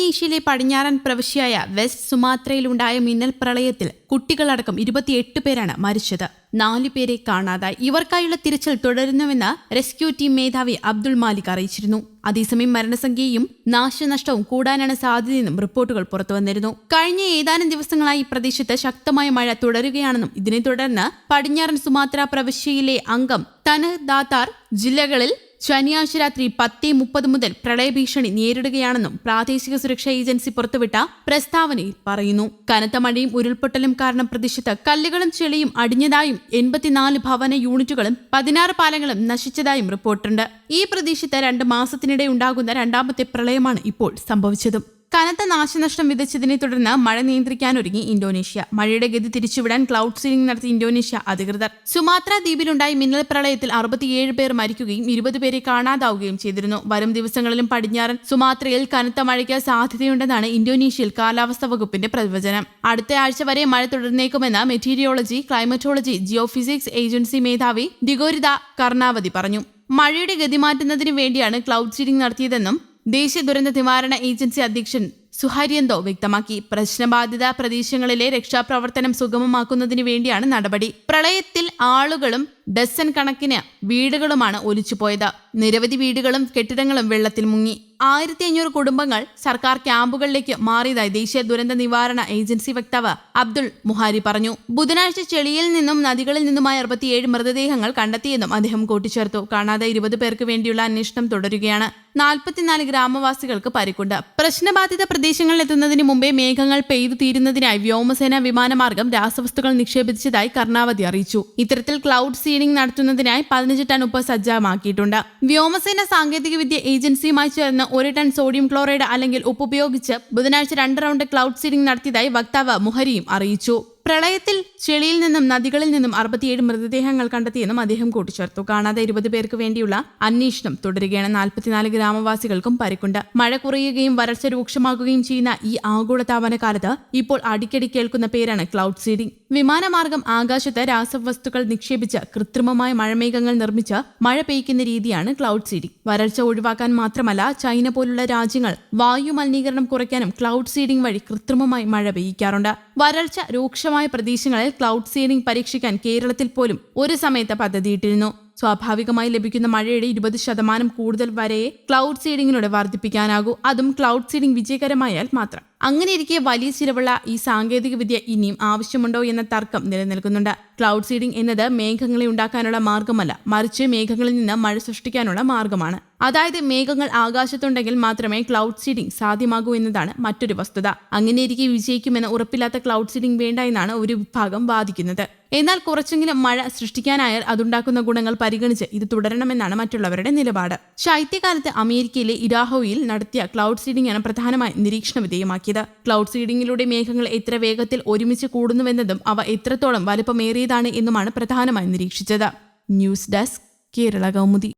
ഇന്തോനേഷ്യയിലെ പടിഞ്ഞാറൻ പ്രവിശ്യയായ വെസ്റ്റ് സുമാത്രയിലുണ്ടായ മിന്നൽ പ്രളയത്തിൽ കുട്ടികളടക്കം ഇരുപത്തിയെട്ട് പേരാണ് മരിച്ചത്. നാലു പേരെ കാണാതായി. ഇവർക്കായുള്ള തിരച്ചിൽ തുടരുന്നുവെന്ന് റെസ്ക്യൂ ടീം മേധാവി അബ്ദുൾ മാലിക് അറിയിച്ചിരുന്നു. അതേസമയം മരണസംഖ്യയും നാശനഷ്ടവും കൂടാനാണ് സാധ്യതയെന്നും റിപ്പോർട്ടുകൾ പുറത്തുവന്നിരുന്നു കഴിഞ്ഞ ഏതാനും ദിവസങ്ങളായി പ്രദേശത്ത് ശക്തമായ മഴ തുടരുകയാണെന്നും ഇതിനെ തുടർന്ന് പടിഞ്ഞാറൻ സുമാത്ര പ്രവിശ്യയിലെ അംഗം തനഹ് ദാത്താർ ജില്ലകളിൽ ശനിയാഴ്ച രാത്രി പത്തേ മുപ്പത് മുതൽ പ്രളയഭീഷണി നേരിടുകയാണെന്നും പ്രാദേശിക സുരക്ഷാ ഏജൻസി പുറത്തുവിട്ട പ്രസ്താവനയിൽ പറയുന്നു. കനത്ത മഴയും ഉരുൾപൊട്ടലും കാരണം പ്രദേശത്ത് കല്ലുകളും ചെളിയും അടിഞ്ഞതായും എൺപത്തിനാല് ഭവന യൂണിറ്റുകളും പതിനാറ് പാലങ്ങളും നശിച്ചതായും റിപ്പോർട്ടുണ്ട്. ഈ പ്രദേശത്ത് രണ്ട് മാസത്തിനിടെ ഉണ്ടാകുന്ന രണ്ടാമത്തെ പ്രളയമാണ് ഇപ്പോൾ സംഭവിച്ചതും. കനത്ത നാശനഷ്ടം വിതച്ചതിനെ തുടർന്ന് മഴ നിയന്ത്രിക്കാനൊരുങ്ങി ഇന്തോനേഷ്യ. മഴയുടെ ഗതി തിരിച്ചുവിടാൻ ക്ലൗഡ് സീലിംഗ് നടത്തി ഇന്തോനേഷ്യ അധികൃതർ. സുമാത്ര ദ്വീപിലുണ്ടായ മിന്നൽ പ്രളയത്തിൽ അറുപത്തിയേഴ് പേർ മരിക്കുകയും ഇരുപത് പേരെ കാണാതാവുകയും ചെയ്തിരുന്നു. വരും ദിവസങ്ങളിലും പടിഞ്ഞാറൻ സുമാത്രയിൽ കനത്ത മഴയ്ക്ക് സാധ്യതയുണ്ടെന്നാണ് ഇന്തോനേഷ്യയിൽ കാലാവസ്ഥാ വകുപ്പിന്റെ പ്രവചനം. അടുത്ത ആഴ്ച വരെ മഴ തുടർന്നേക്കുമെന്ന് മെറ്റീരിയോളജി ക്ലൈമറ്റോളജി ജിയോഫിസിക്സ് ഏജൻസി മേധാവി ദിഗോരിത കർണാവതി പറഞ്ഞു. മഴയുടെ ഗതി മാറ്റുന്നതിന് വേണ്ടിയാണ് ക്ലൗഡ് സീഡിംഗ് നടത്തിയതെന്നും ദേശീയ ദുരന്ത നിവാരണ ഏജൻസി അധ്യക്ഷൻ സുഹര്യന്തോ വ്യക്തമാക്കി. പ്രശ്നബാധിത പ്രദേശങ്ങളിലെ രക്ഷാപ്രവർത്തനം സുഗമമാക്കുന്നതിനു വേണ്ടിയാണ് നടപടി. പ്രളയത്തിൽ ആളുകളും ഡസൻ കണക്കിന് വീടുകളുമാണ് ഒലിച്ചുപോയത്. നിരവധി വീടുകളും കെട്ടിടങ്ങളും വെള്ളത്തിൽ മുങ്ങി. ആയിരത്തി അഞ്ഞൂറ് കുടുംബങ്ങൾ സർക്കാർ ക്യാമ്പുകളിലേക്ക് മാറിയതായി ദേശീയ ദുരന്ത നിവാരണ ഏജൻസി വക്താവ് അബ്ദുൾ മുഹാരി പറഞ്ഞു. ബുധനാഴ്ച ചെളിയിൽ നിന്നും നദികളിൽ നിന്നുമായി അറുപത്തിയേഴ് മൃതദേഹങ്ങൾ കണ്ടെത്തിയെന്നും അദ്ദേഹം കൂട്ടിച്ചേർത്തു. കാണാതെ ഇരുപത് പേർക്ക് വേണ്ടിയുള്ള അന്വേഷണം തുടരുകയാണ്. നാൽപ്പത്തിനാല് ഗ്രാമവാസികൾക്ക് പരിക്കുണ്ട്. പ്രശ്നബാധിത പ്രദേശങ്ങളിൽ എത്തുന്നതിന് മുമ്പേ മേഘങ്ങൾ പെയ്തു തീരുന്നതിനായി വ്യോമസേന വിമാനമാർഗം രാസവസ്തുക്കൾ നിക്ഷേപിച്ചതായി കർണാവതി അറിയിച്ചു. ഇത്തരത്തിൽ ക്ലൗഡ് സീഡിംഗ് നടത്തുന്നതിനായി പതിനഞ്ച് ടൺ ഉപ്പ് സജ്ജമാക്കിയിട്ടുണ്ട്. വ്യോമസേന സാങ്കേതികവിദ്യ ഏജൻസിയുമായി ചേർന്ന് ഒരു ടൺ സോഡിയം ക്ലോറൈഡ് അല്ലെങ്കിൽ ഉപ്പ് ഉപയോഗിച്ച് ബുധനാഴ്ച രണ്ട് റൗണ്ട് ക്ലൗഡ് സീഡിംഗ് നടത്തിയതായി വക്താവ് മുഹരിയും അറിയിച്ചു. പ്രളയത്തിൽ ചെളിയിൽ നിന്നും നദികളിൽ നിന്നും അറുപത്തിയേഴ് മൃതദേഹങ്ങൾ കണ്ടെത്തിയെന്നും അദ്ദേഹം കൂട്ടിച്ചേർത്തു. കാണാതെ ഇരുപത് പേർക്ക് വേണ്ടിയുള്ള അന്വേഷണം തുടരുകയാണ്. നാൽപ്പത്തിനാല് ഗ്രാമവാസികൾക്കും പരിക്കുണ്ട്. മഴ കുറയുകയും വരൾച്ച രൂക്ഷമാകുകയും ചെയ്യുന്ന ഈ ആഗോളതാപന കാലത്ത് ഇപ്പോൾ അടിക്കടി കേൾക്കുന്ന പേരാണ് ക്ലൗഡ് സീഡിംഗ് വിമാനമാർഗം ആകാശത്ത് രാസവസ്തുക്കൾ നിക്ഷേപിച്ച് കൃത്രിമമായ മഴമേഘങ്ങൾ നിർമ്മിച്ച് മഴ പെയ്യ്ക്കുന്ന രീതിയാണ് ക്ലൗഡ് സീഡിംഗ്. വരൾച്ച ഒഴിവാക്കാൻ മാത്രമല്ല ചൈന പോലുള്ള രാജ്യങ്ങൾ വായു മലിനീകരണം കുറയ്ക്കാനും ക്ലൗഡ് സീഡിംഗ് വഴി കൃത്രിമമായി മഴ പെയ്യിക്കാറുണ്ട്. വരൾച്ച രൂക്ഷമായ പ്രദേശങ്ങളിൽ ക്ലൗഡ് സീഡിംഗ് പരീക്ഷിക്കാൻ കേരളത്തിൽ പോലും ഒരു സമയത്ത് പദ്ധതിയിട്ടിരുന്നു. സ്വാഭാവികമായി ലഭിക്കുന്ന മഴയുടെ ഇരുപത് ശതമാനം കൂടുതൽ വരെ ക്ലൗഡ് സീഡിങ്ങിലൂടെ വർദ്ധിപ്പിക്കാനാകൂ. അതും ക്ലൗഡ് സീഡിംഗ് വിജയകരമായാൽ മാത്രം. അങ്ങനെയിരിക്കെ വലിയ ചിലവുള്ള ഈ സാങ്കേതിക വിദ്യ ഇനിയും ആവശ്യമുണ്ടോ എന്ന തർക്കം നിലനിൽക്കുന്നുണ്ട്. ക്ലൗഡ് സീഡിംഗ് എന്നത് മേഘങ്ങളെ ഉണ്ടാക്കാനുള്ള മാർഗമല്ല മറിച്ച് മേഘങ്ങളിൽ നിന്ന് മഴ സൃഷ്ടിക്കാനുള്ള മാർഗമാണ്. അതായത് മേഘങ്ങൾ ആകാശത്തുണ്ടെങ്കിൽ മാത്രമേ ക്ലൗഡ് സീഡിംഗ് സാധ്യമാകൂ എന്നതാണ് മറ്റൊരു വസ്തുത. അങ്ങനെയിരിക്കെ വിജയിക്കുമെന്ന് ഉറപ്പില്ലാത്ത ക്ലൗഡ് സീഡിംഗ് വേണ്ട എന്നാണ് ഒരു വിഭാഗം വാദിക്കുന്നത്. എന്നാൽ കുറച്ചെങ്കിലും മഴ സൃഷ്ടിക്കാനായാൽ അതുണ്ടാക്കുന്ന ഗുണങ്ങൾ പരിഗണിച്ച് ഇത് തുടരണമെന്നാണ് മറ്റുള്ളവരുടെ നിലപാട്. ശൈത്യകാലത്ത് അമേരിക്കയിലെ ഇരാഹോയിൽ നടത്തിയ ക്ലൗഡ് സീഡിംഗ് ആണ് പ്രധാനമായി നിരീക്ഷണ വിധേയമാക്കിയത് ക്ലൗഡ് സീഡിംഗിലൂടെ മേഘങ്ങൾ എത്ര വേഗത്തിൽ ഒരുമിച്ച് കൂടുന്നുവെന്നതും അവ എത്രത്തോളം വലുപ്പമേറിയതാണ് എന്നുമാണ് പ്രധാനമായി നിരീക്ഷിച്ചത്. News desk Kerala Kaumudi.